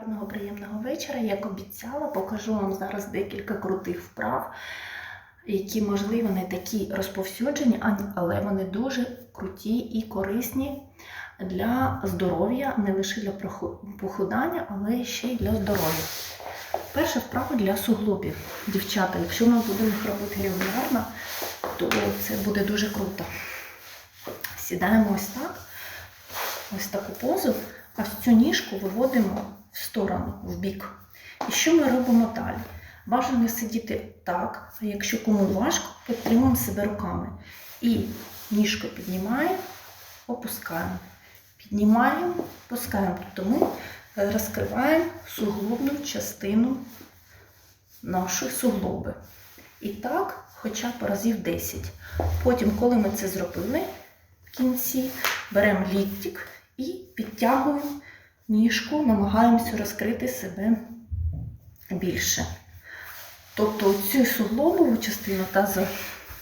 Гарного приємного вечора. Як обіцяла, покажу вам зараз декілька крутих вправ, які, можливо, не такі розповсюджені, але вони дуже круті і корисні для здоров'я, не лише для похудання, але ще й для здоров'я. Перша вправа для суглобів. Дівчата, якщо ми будемо їх робити регулярно, то це буде дуже круто. Сідаємо ось так, ось таку позу, а ось цю ніжку виводимо в сторону, в бік. І що ми робимо далі? Бажано сидіти так, а якщо кому важко, підтримуємо себе руками. І ніжку піднімаємо, опускаємо. Піднімаємо, опускаємо. Тобто ми е, розкриваємо суглобну частину нашої суглоби. І так, хоча б разів 10. Потім, коли ми це зробили, в кінці беремо ліктик і підтягуємо ніжку, намагаємося розкрити себе більше. Тобто цю суглобову частину тазу-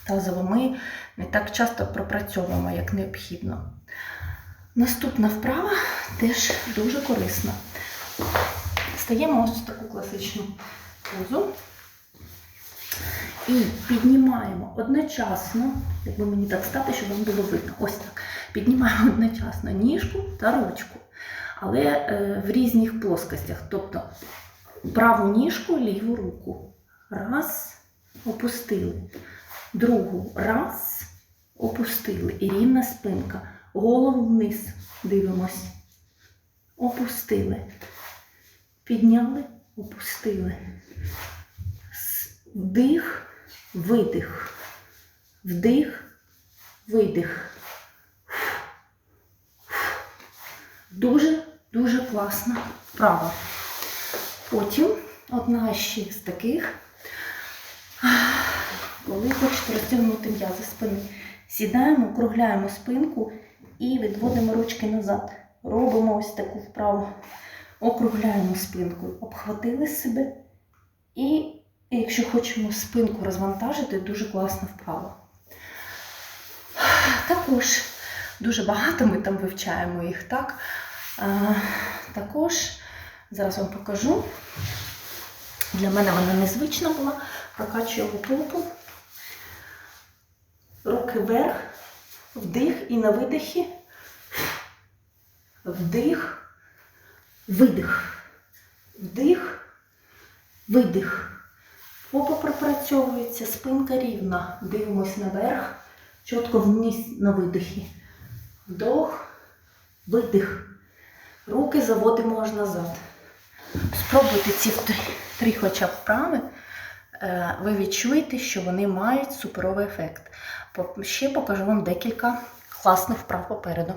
тазову ми не так часто пропрацьовуємо, як необхідно. Наступна вправа теж дуже корисна. Стаємо ось в таку класичну позу і піднімаємо одночасно, якби мені так стати, щоб вам було видно. Ось так. Піднімаємо одночасно ніжку та ручку, але е, в різних плоскостях. Тобто праву ніжку, ліву руку. Раз, опустили. Другу раз, опустили. І рівна спинка. Голову вниз дивимось. Опустили. Підняли, опустили. Вдих, видих. Вдих, видих. Дуже, дуже класна вправа. Потім одна ще з таких, коли хочете розтягнути м'язи спини, сідаємо, округляємо спинку і відводимо ручки назад. Робимо ось таку вправу. Округляємо спинку, обхватили себе. І якщо хочемо спинку розвантажити, дуже класна вправа. Також дуже багато ми там вивчаємо їх, так? А, також зараз вам покажу. Для мене вона незвична була. Прокачуємо попу. Руки вверх, вдих і на видихі. Вдих, видих. Вдих, видих. Попа пропрацьовується, спинка рівна. Дивимось наверх, чітко вниз на видихі. Вдох, видих. Руки заводимо аж назад. Спробуйте ці три, три хоча б вправи. Е, Ви відчуєте, що вони мають суперовий ефект. Ще покажу вам декілька класних вправ попереду.